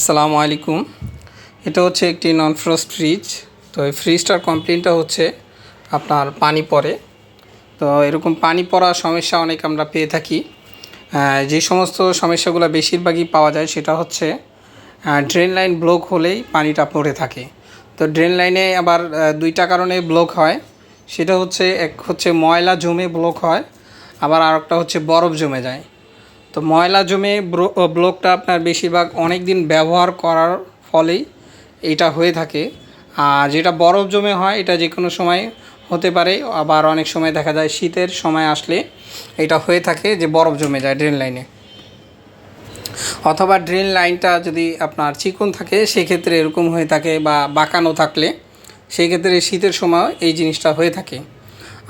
আসসালামু আলাইকুম। এটা হচ্ছে একটি নন ফ্রস্ট ফ্রিজ তো এই ফ্রিজটার কমপ্লেনটা হচ্ছে আপনার পানি পড়ে। তো এরকম পানি পড়ার সমস্যা অনেক আমরা পেয়ে থাকি। যে সমস্ত সমস্যাগুলো বেশিরভাগই পাওয়া যায় সেটা হচ্ছে ড্রেন লাইন ব্লক হলেই পানিটা পড়ে থাকে। তো ড্রেন লাইনে আবার দুইটা কারণে ব্লক হয়। সেটা হচ্ছে, এক হচ্ছে ময়লা জমে ব্লক হয়, আবার আরেকটা হচ্ছে বরফ জমে যায়। তো ময়লা জমে ব্লকটা আপনার বেশিরভাগ অনেক দিন ব্যবহার করার ফলেই এটা হয়ে থাকে। আর যেটা বরফ জমে হয়, এটা যে কোনো সময় হতে পারে, আবার অনেক সময় দেখা যায় শীতের সময় আসলে এটা হয়ে থাকে যে বরফ জমে যায় ড্রেন লাইনে অথবা ড্রেন লাইনটা যদি আপনার চিকন থাকে, সেক্ষেত্রে এরকম হয়ে থাকে বা বাঁকানো থাকলে সেই ক্ষেত্রে শীতের সময় এই জিনিসটা হয়ে থাকে।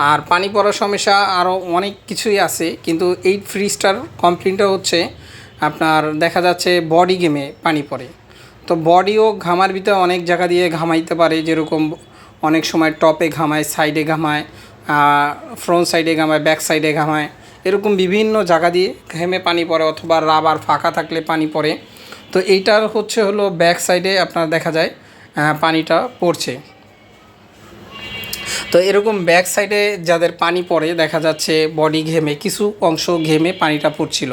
আর পানি পড়ার সমস্যা আরও অনেক কিছুই আছে, কিন্তু এই ফ্রিজটার কমপ্লেনটা হচ্ছে আপনার দেখা যাচ্ছে বডি গেমে পানি পড়ে। তো বডিও ঘামার ভিতরে অনেক জায়গা দিয়ে ঘামাইতে পারে, যেরকম অনেক সময় টপে ঘামায় সাইডে ঘামায় ফ্রন্ট সাইডে ঘামায় ব্যাক সাইডে ঘামায়, এরকম বিভিন্ন জায়গা দিয়ে ঘেমে পানি পড়ে অথবা রাবার ফাঁকা থাকলে পানি পড়ে। তো এইটার হচ্ছে হলো ব্যাক সাইডে আপনার দেখা যায় পানিটা পড়ছে। তো এরকম ব্যাক সাইডে যাদের পানি পড়ে দেখা যাচ্ছে বডি ঘেমে কিছু অংশ ঘেমে পানিটা পড়ছিল।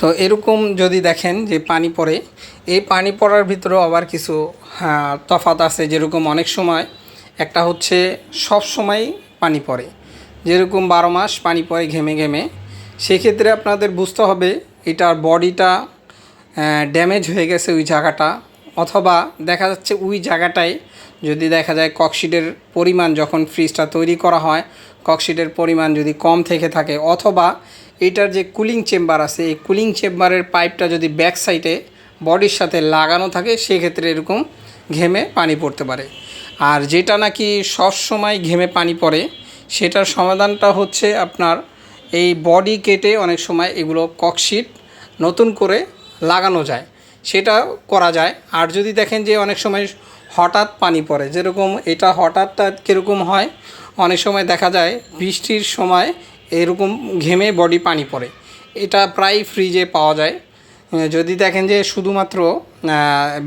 তো এরকম যদি দেখেন যে পানি পড়ে এই পানি পড়ার ভিতরেও আবার কিছু হ্যাঁ, তফাৎ আছে যেরকম অনেক সময় একটা হচ্ছে সব সময় পানি পড়ে। যেরকম বারো মাস পানি পড়ে ঘেমে ঘেমে সেক্ষেত্রে আপনাদের বুঝতে হবে এটার বডিটা ড্যামেজ হয়ে গেছে ওই জায়গাটা। অথবা দেখা যাচ্ছে ওই জায়গাটায় যদি দেখা যায় ককশিটের পরিমাণ যখন ফ্রিজটা তৈরি করা হয়, ককশিটের পরিমাণ যদি কম থেকে থাকে অথবা এটার যে কুলিং চেম্বার আছে, এই কুলিং চেম্বারের পাইপটা যদি ব্যাক সাইডে বডির সাথে লাগানো থাকে, সেক্ষেত্রে এরকম ঘেমে পানি পড়তে পারে। আর যেটা নাকি সব সময় ঘেমে পানি পড়ে, সেটার সমাধানটা হচ্ছে আপনার এই বডি কেটে অনেক সময় এগুলো ককশিট নতুন করে লাগানো যায়। সেটা করা যায়। আর যদি দেখেন যে অনেক সময় হঠাৎ পানি পড়ে, যেরকম এটা হঠাৎটা কীরকম হয়, অনেক সময় দেখা যায় বৃষ্টির সময় এরকম ঘেমে বডি পানি পড়ে। এটা প্রায় ফ্রিজে পাওয়া যায়। যদি দেখেন যে শুধুমাত্র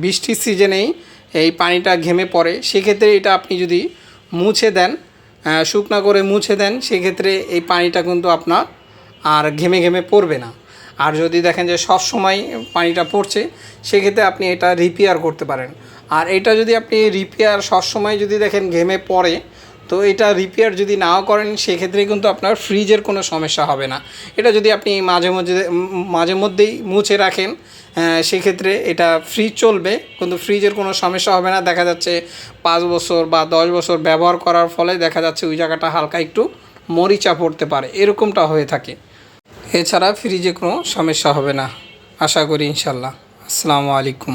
বৃষ্টির সিজনেই এই পানিটা ঘেমে পড়ে, সেক্ষেত্রে এটা আপনি যদি মুছে দেন শুকনা করে মুছে দেন, সেক্ষেত্রে এই পানিটা কিন্তু আপনার আর ঘেমে ঘেমে পড়বে না। আর যদি দেখেন যে সব সময় পানিটা পড়ছে সেক্ষেত্রে আপনি এটা রিপেয়ার করতে পারেন। আর এটা যদি আপনি রিপেয়ার সবসময় যদি দেখেন ঘেমে পড়ে তো এটা রিপেয়ার যদি নাও করেন সেক্ষেত্রে কিন্তু আপনার ফ্রিজের কোনো সমস্যা হবে না। এটা যদি আপনি মাঝে মধ্যে মাঝে মধ্যেই মুছে রাখেন আহ, সেক্ষেত্রে এটা ফ্রিজ চলবে কিন্তু ফ্রিজের কোনো সমস্যা হবে না। দেখা যাচ্ছে পাঁচ বছর বা দশ বছর ব্যবহার করার ফলে দেখা যাচ্ছে ওই জায়গাটা হালকা একটু মরিচা পড়তে পারে। এরকমটা হয়ে থাকে। এছাড়া ফ্রিজে কোনো সমস্যা হবে না। আশা করি ইনশাল্লাহ আসসালামু আলাইকুম।